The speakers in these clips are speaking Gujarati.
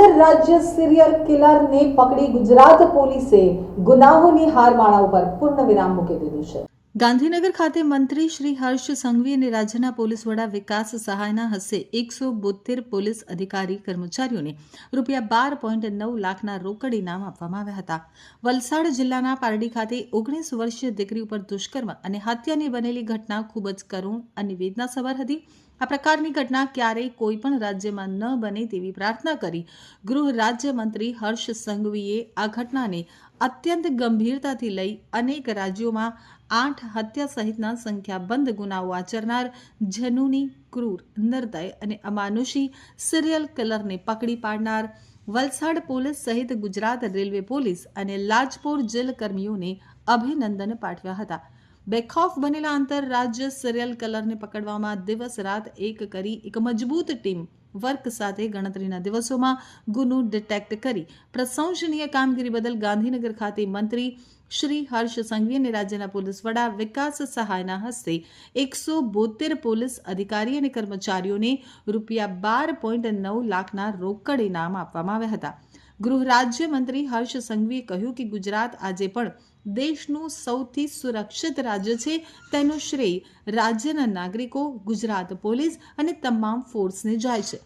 આંતરરાજ્ય સિરિયલ કિલરને પકડી ગુજરાત પોલીસે ગુનાહોની હારમાળા ઉપર પૂર્ણ વિરામ મૂકી દીધું છે. ગાંધીનગર ખાતે મંત્રી શ્રી હર્ષ સંઘવી અને રાજ્યના પોલીસ વડા વિકાસ સહાયના હસ્તે એકસો બોતેર પોલીસ અધિકારી કર્મચારીઓને રૂપિયા બાર પોઈન્ટ નવ લાખના રોકડ ઇનામ આપવામાં આવ્યા હતા. વલસાડ જિલ્લાના પારડી ખાતે ઓગણીસ વર્ષીય દીકરી ઉપર દુષ્કર્મ અને હત્યાની બનેલી ઘટના ખૂબ જ કરુણ અને વેદનાસભર હતી. આ પ્રકારની ઘટના ક્યારેય કોઈ પણ રાજ્યમાં ન બને તેવી પ્રાર્થના કરી ગૃહ રાજ્યમંત્રી હર્ષ સંઘવીએ આ ઘટનાને અત્યંત ગંભીરતાથી લઈ અનેક રાજ્યોમાં આઠ હત્યા સહિતના સંખ્યાબંધ ગુનાઓ આચરનાર જનુની ક્રૂર, નિર્દય અને અમાનુષી સિરિયલ કિલરને પકડી પાડનાર વલસાડ પોલીસ સહિત ગુજરાત રેલવે પોલીસ અને લાજપોર જેલ કર્મીઓને અભિનંદન પાઠવ્યા હતા. બેખોફ બનેલા આંતરરાજ્ય સિરિયલ કલરને પકડવામાં દિવસ રાત એક કરી એક મજબૂત ટીમ વર્ક સાથે ગણતરીના દિવસોમાં ગુનો ડિટેક્ટ કરી પ્રશંસનીય કામગીરી બદલ ગાંધીનગર ખાતે મંત્રી શ્રી હર્ષ સંઘવી અને રાજ્યના પોલીસ વડા વિકાસ સહાયના હસ્તે એકસો બોતેર પોલીસ અધિકારી અને કર્મચારીઓને રૂપિયા બાર પોઈન્ટ નવ લાખના રોકડ ઇનામ આપવામાં આવ્યા હતા. ગૃહ રાજ્યમંત્રી હર્ષ સંઘવીએ કહ્યું કે ગુજરાત આજે પણ દેશનું સૌથી સુરક્ષિત રાજ્ય છે. તેનો શ્રેય રાજ્યના નાગરિકો, ગુજરાત પોલીસ અને તમામ ફોર્સને જાય છે.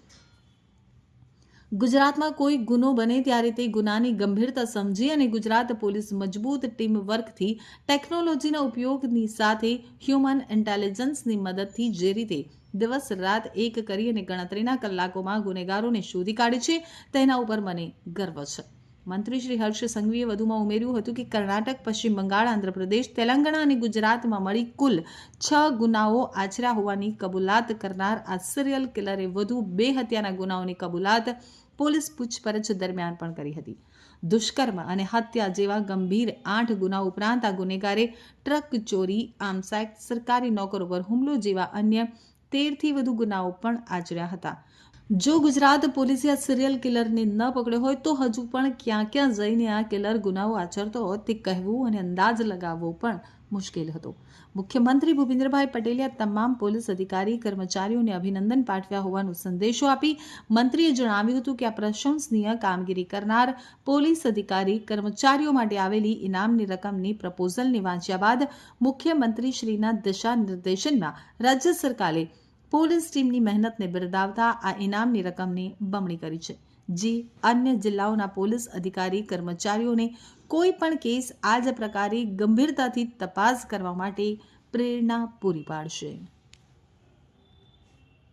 ગુજરાતમાં કોઈ ગુનો બને ત્યારે તે ગુનાની ગંભીરતા સમજી અને ગુજરાત પોલીસ મજબૂત ટીમ વર્કથી ટેકનોલોજીના ઉપયોગની સાથે હ્યુમન ઇન્ટેલિજન્સની મદદથી જે રીતે દિવસ રાત એક કરી અને ગણતરીના કલાકોમાં ગુનેગારોને શોધી કાઢે છે. તેના ઉપર મને ગર્વ છે. મંત્રી શ્રી હર્ષ સંઘવીએ વધુમાં ઉમેર્યું હતું કે કર્ણાટક, પશ્ચિમ બંગાળ, આંધ્રપ્રદેશ, તેલંગાણા અને ગુજરાતમાં મળી કુલ છ ગુનાઓ આચર્યા હોવાની કબૂલાત કરનાર આ સિરિયલ કિલરે વધુ બે હત્યાના ગુનાઓની કબૂલાત પોલીસ પૂછપરછ દરમિયાન પણ કરી હતી. દુષ્કર્મ અને હત્યા જેવા ગંભીર આઠ ગુના ઉપરાંત આ ગુનેગારે ટ્રક ચોરી, આર્મ્સ એક્ટ, સરકારી નોકરો પર હુમલો જેવા અન્ય તેરથી વધુ ગુનાઓ પણ આચર્યા હતા. જો ગુજરાત પોલીસે આ સિરિયલ કિલરને ન પકડ્યો હોય તો હજુ પણ ક્યાં ક્યાં જઈને આ કિલર ગુનાઓ આચરતો હોત તે કહેવું અને અંદાજ લગાવવો પણ મુશ્કેલ હતો. મુખ્યમંત્રી ભૂપેન્દ્રભાઈ પટેલે આ તમામ પોલીસ અધિકારી, કર્મચારીઓને અભિનંદન પાઠવ્યા હોવાનો સંદેશો આપી મંત્રીએ જણાવ્યું હતું કે આ પ્રશંસનીય કામગીરી કરનાર પોલીસ અધિકારી, કર્મચારીઓ માટે આવેલી ઇનામની રકમની પ્રપોઝલને વાંચ્યા બાદ મુખ્યમંત્રી શ્રીના દિશા નિર્દેશનમાં રાજ્ય સરકારે પોલીસ ટીમની મહેનતને બિરદાવતા આ ઇનામની રકમની બમણી કરી છે. જે, અન્ય જિલ્લાઓના પોલીસ અધિકારી, કર્મચારીઓને કોઈ પણ કેસ આ જ પ્રકારે ગંભીરતાથી તપાસ કરવા માટે પ્રેરણા પૂરી પાડશે.